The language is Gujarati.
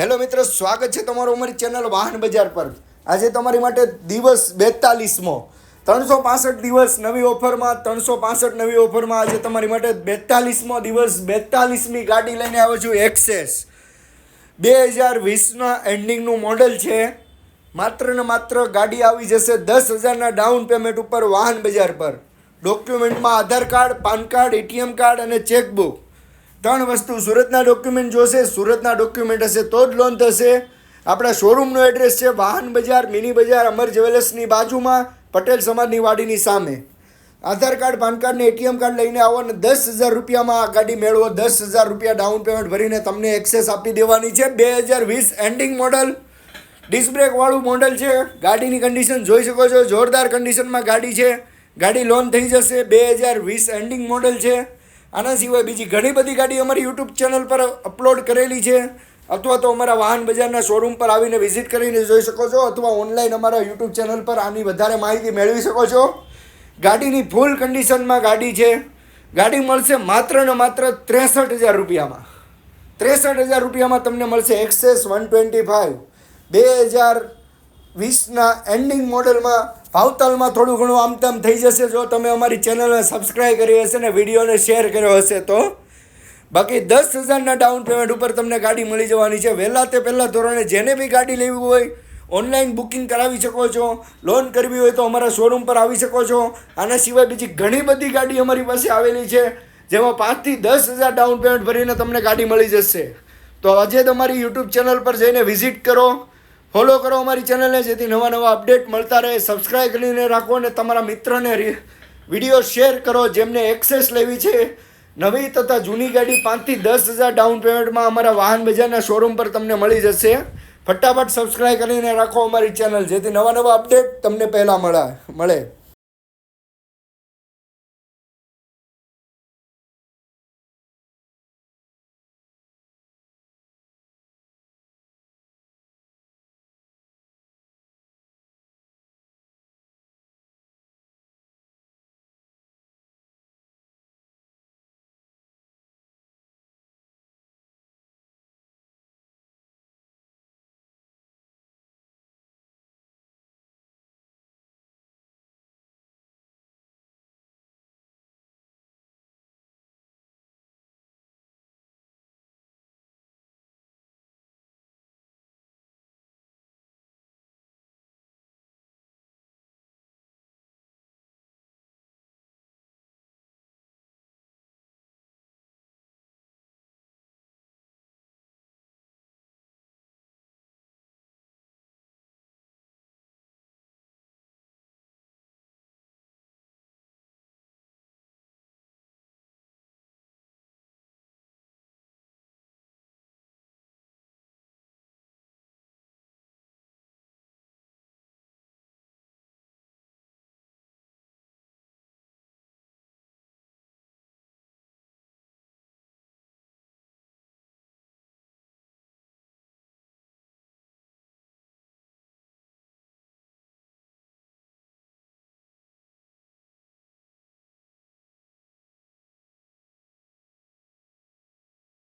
હેલો મિત્રો, સ્વાગત છે તમારું અમારી ચેનલ વાહન બજાર પર. આજે તમારી માટે દિવસ બેતાલીસમો. ત્રણસો પાસઠ દિવસ નવી ઓફરમાં, ત્રણસો પાસઠ નવી ઓફરમાં આજે તમારી માટે બેતાલીસમો દિવસ, બેતાલીસમી ગાડી લઈને આવ્યો છું એક્સેસ બે હજાર વીસના એન્ડિંગનું મોડલ છે. માત્ર ને માત્ર ગાડી આવી જશે દસ હજારના ડાઉન પેમેન્ટ ઉપર વાહન બજાર પર. ડોક્યુમેન્ટમાં Aadhaar card, pan card ATM card અને ચેકબુક ત્રણ વસ્તુ સુરતના ડોક્યુમેન્ટ જોશે, સુરતના ડોક્યુમેન્ટ હશે તો જ લોન થશે. આપણા શોરૂમનું એડ્રેસ છે વાહન બજાર, મિની બજાર, અમર જ્વેલર્સની બાજુમાં, પટેલ સમાજની વાડીની સામે. આધાર કાર્ડ, પાન કાર્ડ ને એટીએમ કાર્ડ લઈને આવો અને દસ હજાર રૂપિયામાં આ ગાડી મેળવો. દસ હજાર રૂપિયા ડાઉન પેમેન્ટ ભરીને તમને એક્સેસ આપી દેવાની છે. બે હજાર વીસ ending model disc brake model છે. ગાડીની કન્ડિશન જોઈ શકો છો. જોરદાર કન્ડિશનમાં ગાડી છે. ગાડી લોન થઈ જશે. બે હજાર વીસ એન્ડિંગ મોડલ છે. આના સિવાય બીજી ઘણી બધી ગાડી અમારી યુટ્યુબ ચેનલ પર અપલોડ કરેલી છે. અથવા તો અમારા વાહન બજારના શોરૂમ પર આવીને વિઝિટ કરીને જોઈ શકો છો, અથવા ઓનલાઈન અમારા યુટ્યુબ ચેનલ પર આની વધારે માહિતી મેળવી શકો છો. ગાડીની ફૂલ કન્ડિશનમાં ગાડી છે. ગાડી મળશે માત્ર ને માત્ર ત્રેસઠ હજાર રૂપિયામાં. ત્રેસઠ હજાર રૂપિયામાં તમને મળશે એક્સેસ વન ટ્વેન્ટી ફાઇવ બે હજાર વીસના એન્ડિંગ મોડલમાં ભાવતાલમાં થોડું ઘણું આમ તેમ થઈ જશે જો તમે અમારી ચેનલને સબસ્ક્રાઈબ કરી હશે ને વિડીયોને શેર કર્યો હશે તો. બાકી દસ હજારના ડાઉન પેમેન્ટ ઉપર તમને ગાડી મળી જવાની છે. વહેલા તે પહેલાં ધોરણે જેને બી ગાડી લેવી હોય ઓનલાઈન બુકિંગ કરાવી શકો છો. લોન કરવી હોય તો અમારા શોરૂમ પર આવી શકો છો. આના સિવાય બીજી ઘણી બધી ગાડી અમારી પાસે આવેલી છે, જેમાં પાંચથી દસ હજાર ડાઉન પેમેન્ટ ભરીને તમને ગાડી મળી જશે. તો આજે તમારી યુટ્યુબ ચેનલ પર જઈને વિઝિટ કરો. ફોલો કરો અમારી ચેનલને જેથી નવા નવા અપડેટ મળતા રહે. સબસ્ક્રાઈબ કરીને રાખો અને તમારા મિત્રને વીડિયો શેર કરો, જેમને એક્સેસ લેવી છે. નવી તથા જૂની ગાડી પાંચથી દસ હજાર ડાઉન પેમેન્ટમાં અમારા વાહન બજારના શોરૂમ પર તમને મળી જશે. ફટાફટ સબસ્ક્રાઈબ કરીને રાખો અમારી ચેનલ જેથી નવા નવા અપડેટ તમને પહેલાં મળે મળે.